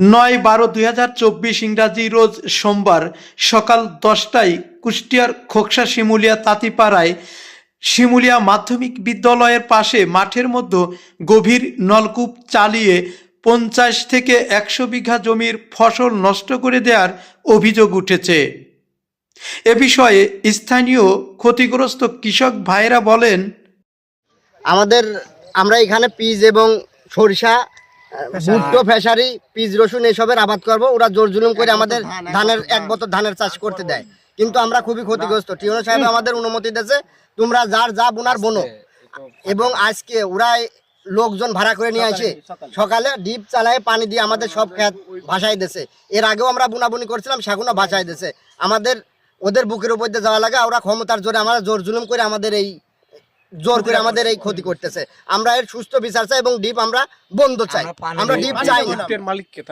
নয় বারো দুই হাজার চব্বিশ ইংরাজি রোজ সোমবার সকাল দশটায় কুষ্টিয়ার খোকসা শিমুলিয়া তাঁতিপাড়ায় শিমুলিয়া মাধ্যমিক বিদ্যালয়ের পাশে মাঠের মধ্যে গভীর নলকূপ চালিয়ে পঞ্চাশ থেকে একশো বিঘা জমির ফসল নষ্ট করে দেওয়ার অভিযোগ উঠেছে। এ বিষয়ে স্থানীয় ক্ষতিগ্রস্ত কৃষক ভাইরা বলেন, আমাদের, আমরা এখানে পিজ এবং সরিষা ভুট্টো ফেসারি পিস রসুন এসবের আবাদ করব। ওরা জোর জুলুম করে আমাদের ধানের এক বছর ধানের চাষ করতে দেয়। কিন্তু আমরা খুবই ক্ষতিগ্রস্ত। টিউনো সাহেব আমাদের অনুমতি দিয়েছে তোমরা যার যা বোনার বোনো। এবং আজকে ওরা লোকজন ভাড়া করে নিয়ে আসে সকালে ডিপ চালায় পানি দিয়ে আমাদের সব ক্ষেত ভাসাই দিয়েছে। এর আগেও আমরা বুনাবুনি করছিলাম সেগুলো ভাসাই দিয়েছে। আমাদের ওদের বুকের উপর দিয়ে যাওয়া লাগে ওরা ক্ষমতার জোরে আমরা জোর জুলুম করে আমাদের এই জোর করে আমাদের এই ক্ষতি করতেছে। আমরা এর সুস্থ বিচার চাই এবং ডিপ আমরা বন্ধ চাই। আমরা ডিপ চাই না। মালিককে